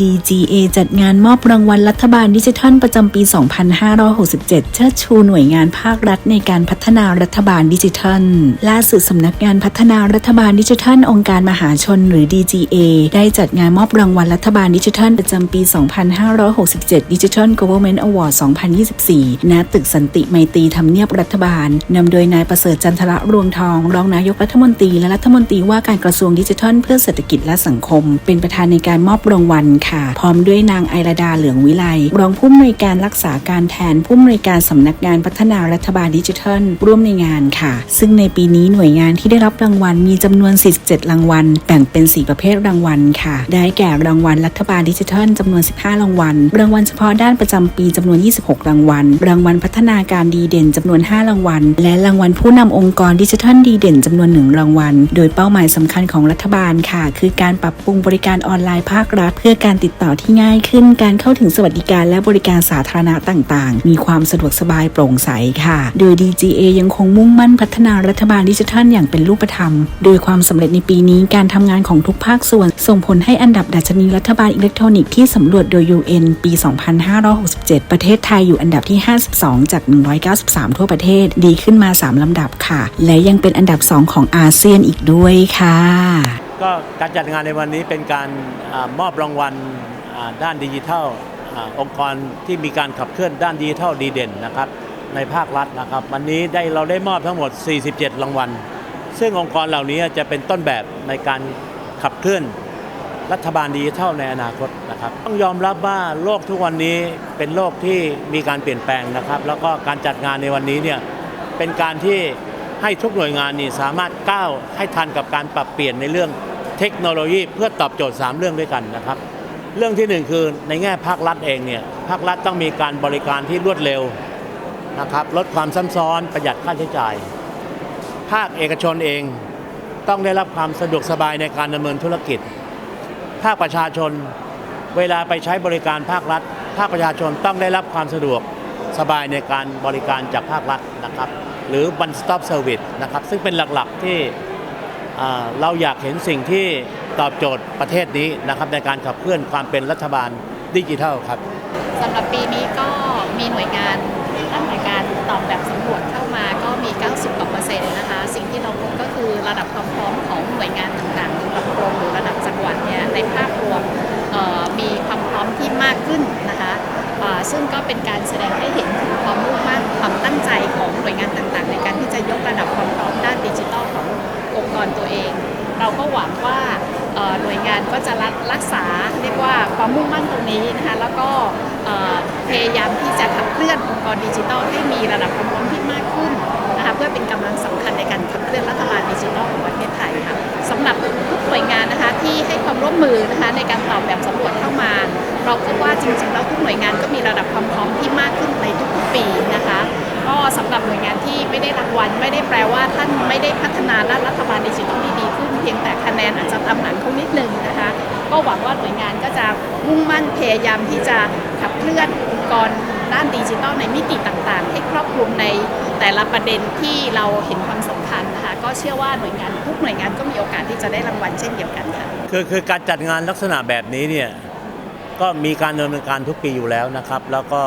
DGA จัดงานมอบรางวัลรัฐบาลดิจิทัลประจำปี 2567 เชิดชูหน่วยงานภาครัฐในการพัฒนารัฐบาลดิจิทัล ล่าสุดสำนักงานพัฒนารัฐบาลดิจิทัล องค์การมหาชนหรือ DGA ได้จัดงานมอบรางวัลรัฐบาลดิจิทัล ประจำปี 2567 Digital Government Award 2024 ณ ตึกสันติไมตรีทำเนียบรัฐบาล นำโดยนายประเสริฐจันทระรวงทอง รองนายกรัฐมนตรีและรัฐมนตรีว่าการกระทรวงดิจิทัล เพื่อเศรษฐกิจและสังคม เป็นประธานในการมอบรางวัลค่ะ พร้อมด้วยนางไอราดาเหลืองวิไลรองผู้อำนวยการรักษาการแทนผู้อำนวยการสำนักงานพัฒนารัฐบาลดิจิทัล ร่วมในงานค่ะ ซึ่งในปีนี้หน่วยงานที่ได้รับรางวัลมีจำนวน 47 รางวัล แบ่งเป็น 4 ประเภทรางวัลค่ะ ได้แก่รางวัลรัฐบาลดิจิทัลจำนวน 15 รางวัล รางวัลเฉพาะด้านประจำปีจำนวน 26 รางวัล รางวัลพัฒนาการดีเด่นจำนวน 5 รางวัล และรางวัลผู้นำองค์กรดิจิทัลดีเด่นจำนวน 1 รางวัล โดยเป้าหมายสำคัญของรัฐบาลค่ะ คือการปรับปรุงบริการออนไลน์ภาครัฐ เพื่อการติดต่อที่ง่ายขึ้น การเข้าถึงสวัสดิการและบริการสาธารณะต่างๆ มีความสะดวกสบายโปร่งใสค่ะ โดย DGA ยังคงมุ่งมั่นพัฒนารัฐบาลดิจิทัลอย่างเป็นรูปธรรม โดยความสำเร็จในปีนี้การทำงานของทุกภาคส่วน ส่งผลให้อันดับดัชนีรัฐบาลอิเล็กทรอนิกส์ที่สำรวจโดย UN ปี 2567 ประเทศไทยอยู่อันดับที่ 52 จาก 193 ทั่วประเทศ ดีขึ้นมา 3ลำดับค่ะ และยังเป็นอันดับ 2 ของอาเซียนอีกด้วยค่ะ ก็การจัดงานในวันนี้เป็นการอมอบรางวัลด้านดิจิทัลอองค์กรที่มีการขับเคลื่อนด้านดิจิทัลดีเด่นนะครับในภาครัฐนะครับ วันนี้ได้เราได้มอบทั้งหมด 47 รางวัล ซึ่งองค์กรเหล่านี้จะเป็นต้นแบบในการขับเคลื่อนรัฐบาลดิจิทัลในอนาคตนะครับ ต้องยอมรับว่าโลกทุกวันนี้เป็นโลกที่มีการเปลี่ยนแปลงนะครับ แล้วก็การจัดงานในวันนี้เนี่ยเป็นการที่ ให้ทุกหน่วยงานนี่สามารถก้าวให้ทันกับการปรับเปลี่ยนในเรื่องเทคโนโลยีเพื่อตอบโจทย์ 3 เรื่องด้วยกันนะครับ เรื่องที่หนึ่งคือในแง่ภาครัฐเองเนี่ยภาครัฐต้องมีการบริการที่รวดเร็วนะครับลดความซ้ำซ้อนประหยัดค่าใช้จ่าย ภาคเอกชนเองต้องได้รับความสะดวกสบายในการดำเนินธุรกิจ ภาคประชาชนเวลาไปใช้บริการภาครัฐ ภาคประชาชนต้องได้รับความสะดวกสบายในการบริการจากภาครัฐนะครับ หรือ one stop service นะครับ ซึ่งเป็นหลักๆที่เราอยากเห็นสิ่งที่ตอบโจทย์ประเทศนี้นะครับในการขับเคลื่อนความเป็นรัฐบาลดิจิทัลครับสำหรับปีนี้ก็มีหน่วยงานตั้งหน่วยการตอบแบบสำรวจเข้ามาก็มี 90กว่าเปอร์เซ็นต์นะคะ สิ่งที่เราพบก็คือระดับความพร้อมของหน่วยงานต่างๆ ความมุ่งมั่นตรงนี้นะคะแล้วก็พยายามที่จะขับเคลื่อนองค์กรดิจิทัลให้มีระดับความพร้อมที่มากขึ้นนะคะเพื่อเป็นกำลังสำคัญในการขับเคลื่อนรัฐบาลดิจิทัลของประเทศไทยค่ะสำหรับทุกหน่วยงานนะคะที่ให้ความร่วมมือนะคะในการตอบแบบสำรวจเข้ามา เราพบว่าจริงๆแล้วทุกหน่วยงานก็มีระดับความพร้อมที่มากขึ้นในทุกๆปีนะคะก็สำหรับหน่วยงานที่ไม่ได้รางวัลไม่ได้แปลว่าท่านไม่ได้พัฒนาด้านรัฐบาลดิจิทัลที่ดีขึ้นเพียงแต่คะแนนอาจจะตามหลังเขานิดนึงนะคะ ก็หวังว่าหน่วยงานก็จะมุ่งมั่นพยายามที่จะขับเคลื่อนองค์กรด้านดิจิทัลในมิติต่างๆ ให้ครอบคลุมในแต่ละประเด็นที่เราเห็นความสำคัญนะคะก็เชื่อว่าหน่วยงานทุกหน่วยงานก็มีโอกาสที่จะได้รางวัลเช่นเดียวกันค่ะคือคือการจัดงานลักษณะแบบนี้เนี่ยก็มีการดำเนินการทุกปีอยู่แล้วนะครับ แล้วก็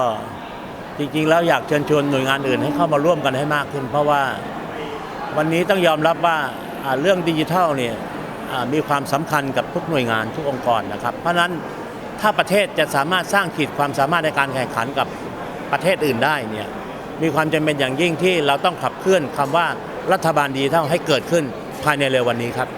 จริงๆ แล้วอยากเชิญชวนหน่วยงานอื่นให้เข้ามาร่วมกันให้มากขึ้น เพราะว่าวันนี้ต้องยอมรับว่าเรื่องดิจิทัลเนี่ย มีความสำคัญกับทุกหน่วยงานทุกองค์กรนะครับ เพราะฉะนั้นถ้าประเทศจะสามารถสร้างขีดความสามารถในการแข่งขันกับประเทศอื่นได้เนี่ยมีความจำเป็นอย่างยิ่งที่เราต้องขับเคลื่อนคำว่ารัฐบาลดีเท่าให้เกิดขึ้นภายในเร็ววันนี้ครับ